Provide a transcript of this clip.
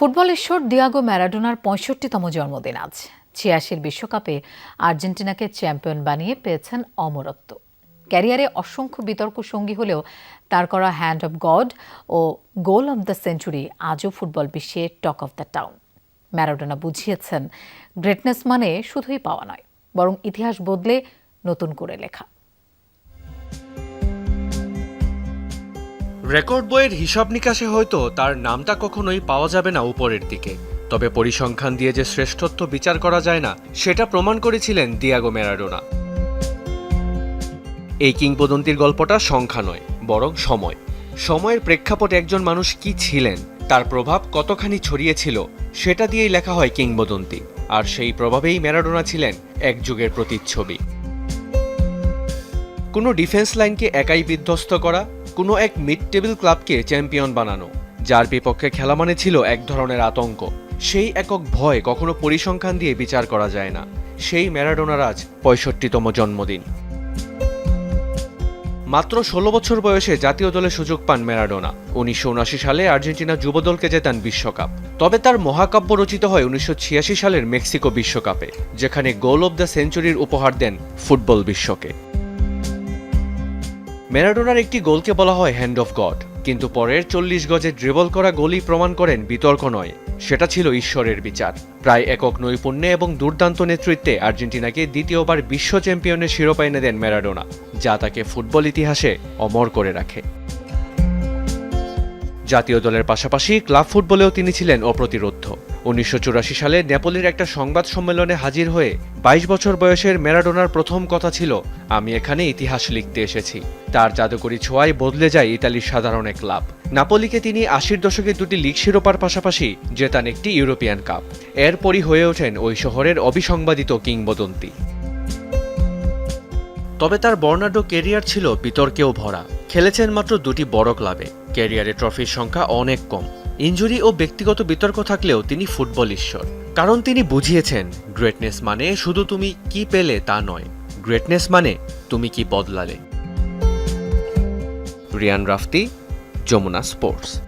Football ঈশ্বর Diego ম্যারাডোনার পঁয়ষট্টিতম জন্মদিন আজ। ছিয়াশির বিশ্বকাপে আর্জেন্টিনাকে চ্যাম্পিয়ন বানিয়ে পেয়েছেন অমরত্ব। ক্যারিয়ারে অসংখ্য বিতর্ক সঙ্গী হলেও তার করা হ্যান্ড অব গড ও গোল অব দ্য সেঞ্চুরি আজও ফুটবল বিশ্বে talk of the town Maradona বুঝিয়েছেন গ্রেটনেস মানে শুধুই পাওয়া নয়, বরং ইতিহাস বদলে নতুন করে লেখা। রেকর্ড বইয়ের হিসাব নিকাশে হয়তো তার নামটা কখনোই পাওয়া যাবে না উপরের দিকে। তবে পরিসংখ্যান দিয়ে যে শ্রেষ্ঠত্ব বিচার করা যায় না, সেটা প্রমাণ করেছিলেন দিয়াগো ম্যারাডোনা। এই কিংবদন্তির গল্পটা সংখ্যা নয়, বরং সময়। সময়ের প্রেক্ষাপটে একজন মানুষ কি ছিলেন, তার প্রভাব কতখানি ছড়িয়েছিল, সেটা দিয়েই লেখা হয় কিংবদন্তি, আর সেই প্রভাবেই ম্যারাডোনা ছিলেন এক যুগের প্রতিচ্ছবি। কোনো ডিফেন্স লাইনকে একাই বিধ্বস্ত করা কোনো এক মিড টেবিল ক্লাবকে চ্যাম্পিয়ন বানানো, যার বিপক্ষে খেলা মানে ছিল এক ধরনের আতঙ্ক। সেই একক ভয় কখনো পরিসংখ্যান দিয়ে বিচার করা যায় না। সেই ম্যারাডোনার আজ পঁয়ষট্টিতম জন্মদিন। মাত্র ষোলো বছর বয়সে জাতীয় দলে সুযোগ পান ম্যারাডোনা। উনিশশো সালে আর্জেন্টিনা যুবদলকে জেতান বিশ্বকাপ। তবে তার মহাকাব্য রচিত হয় উনিশশো ছিয়াশি সালের মেক্সিকো বিশ্বকাপে, যেখানে গোল অব দ্য সেঞ্চুরির উপহার দেন ফুটবল বিশ্বকে। ম্যারাডোনার একটি গোলকে বলা হয় হ্যান্ড অফ গড কিন্তু পরের চল্লিশ গজে ড্রিবল করা গোলই প্রমাণ করেন বিতর্ক নয়। সেটা ছিল ঈশ্বরের বিচার। প্রায় একক নৈপুণ্যে এবং দুর্দান্ত নেতৃত্বে আর্জেন্টিনাকে দ্বিতীয়বার বিশ্ব চ্যাম্পিয়নের শিরোপা এনে দেন ম্যারাডোনা, যা তাকে ফুটবল ইতিহাসে অমর করে রাখে। জাতীয় দলের পাশাপাশি ক্লাব ফুটবলেও তিনি ছিলেন অপ্রতিরোধ্য। উনিশশো সালে নেপোলির একটা সংবাদ সম্মেলনে হাজির হয়ে বাইশ বছর বয়সের ম্যারাডোনার প্রথম কথা ছিল, আমি এখানে ইতিহাস লিখতে এসেছি। তার জাদুকরি ছোঁয়ায় বদলে যায় ইতালির সাধারণ এক ক্লাব। নাপোলিকে তিনি আশির দশকে দুটি লিগ শিরোপার পাশাপাশি জেতান একটি ইউরোপিয়ান কাপ। এরপরই হয়ে ওঠেন ওই শহরের অবিসংবাদিত কিংবদন্তি। তবে তার বর্ণাঢ্য কেরিয়ার ছিল বিতর্কেও ভরা। খেলেছেন মাত্র দুটি বড় ক্লাবে। ক্যারিয়ারে ট্রফির সংখ্যা অনেক কম। ইঞ্জুরি ও ব্যক্তিগত বিতর্ক থাকলেও তিনি ফুটবল ঈশ্বর। কারণ তিনি বুঝিয়েছেন, গ্রেটনেস মানে শুধু তুমি কি পেলে তা নয়। গ্রেটনেস মানে তুমি কি বদলালে। রিয়ান রাফতি, যমুনা স্পোর্টস।